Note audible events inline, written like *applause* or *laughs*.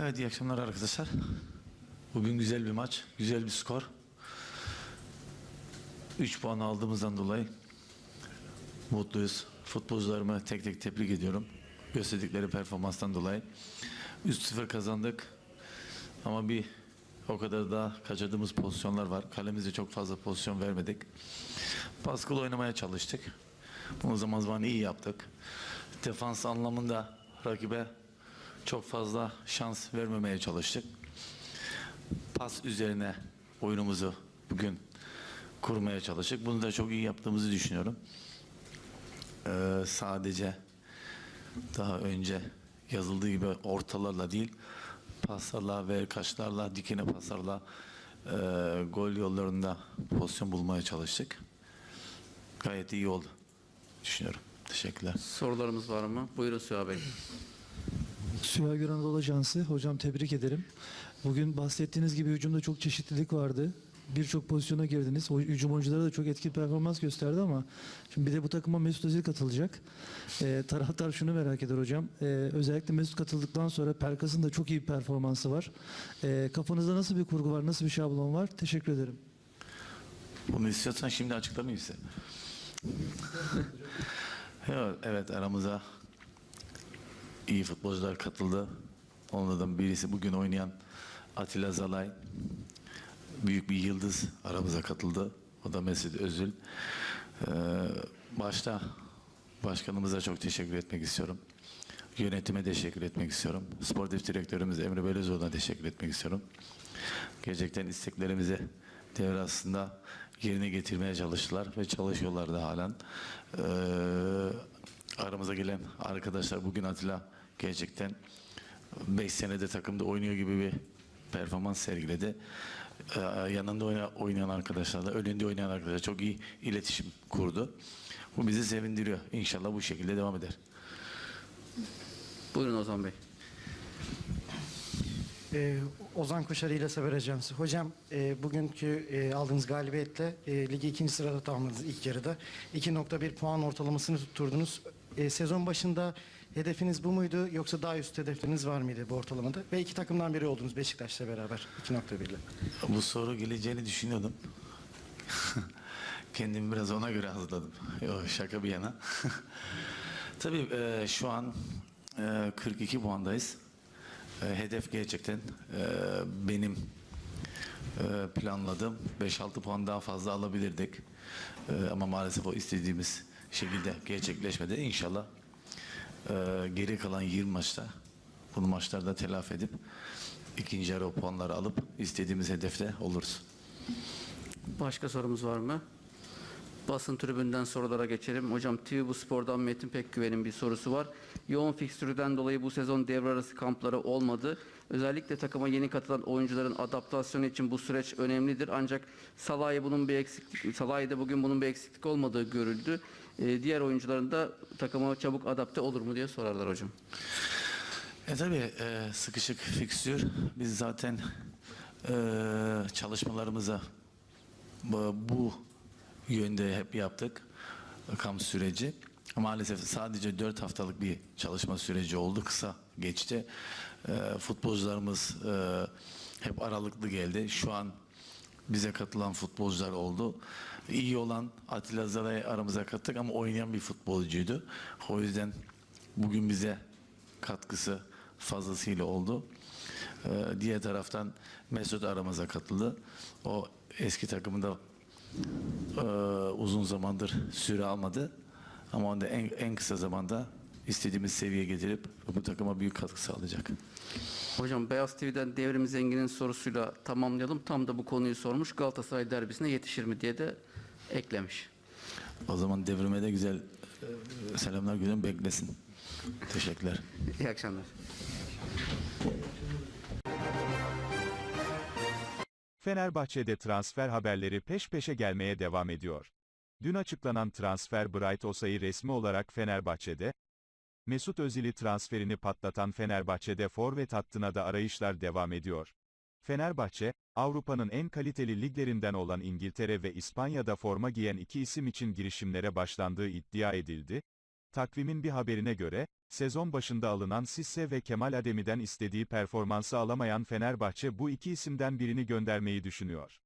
Evet iyi akşamlar arkadaşlar. Bugün güzel bir maç, güzel bir skor. 3 puan aldığımızdan dolayı mutluyuz. Futbolcularımı tek tek tebrik ediyorum. Gösterdikleri performanstan dolayı. 3-0 kazandık. Ama bir o kadar da kaçırdığımız pozisyonlar var. Kalemize çok fazla pozisyon vermedik. Baskılı oynamaya çalıştık. Bunu zaman zaman iyi yaptık. Defans anlamında rakibe çok fazla şans vermemeye çalıştık. Pas üzerine oyunumuzu bugün kurmaya çalıştık. Bunu da çok iyi yaptığımızı düşünüyorum. Ee, sadece daha önce yazıldığı gibi ortalarla değil, paslarla ve kaşlarla, dikine paslarla e, gol yollarında pozisyon bulmaya çalıştık. Gayet iyi oldu düşünüyorum. Teşekkürler. Sorularımız var mı? Buyurun Süha Bey. Süha Anadolu Ajansı. Hocam tebrik ederim. Bugün bahsettiğiniz gibi hücumda çok çeşitlilik vardı. Birçok pozisyona girdiniz. O hücum oyuncuları da çok etkili performans gösterdi ama şimdi bir de bu takıma Mesut Özil katılacak. Ee, taraftar şunu merak eder hocam. Ee, özellikle Mesut katıldıktan sonra Perkas'ın da çok iyi bir performansı var. Ee, kafanızda nasıl bir kurgu var, nasıl bir şablon var? Teşekkür ederim. Bunu istiyorsan şimdi açıklamayayım size. *laughs* evet, evet aramıza iyi futbolcular katıldı. Onlardan birisi bugün oynayan Atilla Zalay. Büyük bir yıldız aramıza katıldı. O da Mesut Özil. Ee, başta başkanımıza çok teşekkür etmek istiyorum. Yönetime teşekkür etmek istiyorum. Sportif direktörümüz Emre Belözoğlu'na teşekkür etmek istiyorum. Gerçekten isteklerimizi devre aslında yerine getirmeye çalıştılar ve çalışıyorlar da halen. Ee, aramıza gelen arkadaşlar bugün Atilla gerçekten 5 senede takımda oynuyor gibi bir performans sergiledi. Ee, yanında oyna- oynayan arkadaşlarla, önünde oynayan arkadaşlar çok iyi iletişim kurdu. Bu bizi sevindiriyor. İnşallah bu şekilde devam eder. Buyurun Ozan Bey. Ee, Ozan Koşarı ile Sever Ajansı. Hocam e, bugünkü e, aldığınız galibiyetle e, ligi ikinci sırada tamamladınız ilk yarıda. 2.1 puan ortalamasını tutturdunuz. E, sezon başında hedefiniz bu muydu yoksa daha üst hedefleriniz var mıydı bu ortalamada? Ve iki takımdan biri oldunuz Beşiktaş'la beraber 2.1 ile. Bu soru geleceğini düşünüyordum. *laughs* Kendimi biraz ona göre hazırladım. Yok şaka bir yana. *laughs* Tabii e, şu an e, 42 puandayız. E, hedef gerçekten e, benim e, planladığım 5-6 puan daha fazla alabilirdik. E, ama maalesef o istediğimiz şekilde gerçekleşmedi. İnşallah e, geri kalan 20 maçta bunu maçlarda telafi edip ikinci yarı puanları alıp istediğimiz hedefte oluruz. Başka sorumuz var mı? Basın tribünden sorulara geçelim. Hocam TV bu spordan Metin Pekgüven'in bir sorusu var. Yoğun fikstürden dolayı bu sezon devre arası kampları olmadı. Özellikle takıma yeni katılan oyuncuların adaptasyonu için bu süreç önemlidir. Ancak Salah'ya bunun bir eksiklik, Salah'da bugün bunun bir eksiklik olmadığı görüldü. Ee, diğer oyuncuların da takıma çabuk adapte olur mu diye sorarlar hocam. E tabii e, sıkışık fikstür. Biz zaten e, çalışmalarımızı bu, bu yönde hep yaptık. Kamp süreci. Maalesef sadece 4 haftalık bir çalışma süreci oldu. Kısa geçti. E, futbolcularımız e, hep aralıklı geldi. Şu an bize katılan futbolcular oldu. İyi olan Atilla Zara'yı aramıza kattık ama oynayan bir futbolcuydu. O yüzden bugün bize katkısı fazlasıyla oldu. Ee, diğer taraftan Mesut aramıza katıldı. O eski takımında e, uzun zamandır süre almadı. Ama onu da en, en kısa zamanda istediğimiz seviyeye getirip bu takıma büyük katkı sağlayacak. Hocam Beyaz TV'den Devrim Zengin'in sorusuyla tamamlayalım. Tam da bu konuyu sormuş. Galatasaray derbisine yetişir mi diye de eklemiş. O zaman devrime de güzel e, selamlar gülüm beklesin. Teşekkürler. İyi akşamlar. Fenerbahçe'de transfer haberleri peş peşe gelmeye devam ediyor. Dün açıklanan transfer Bright Osa'yı resmi olarak Fenerbahçe'de, Mesut Özil'i transferini patlatan Fenerbahçe'de forvet hattına da arayışlar devam ediyor. Fenerbahçe, Avrupa'nın en kaliteli liglerinden olan İngiltere ve İspanya'da forma giyen iki isim için girişimlere başlandığı iddia edildi. Takvimin bir haberine göre, Sezon başında alınan Sisse ve Kemal Ademi'den istediği performansı alamayan Fenerbahçe bu iki isimden birini göndermeyi düşünüyor.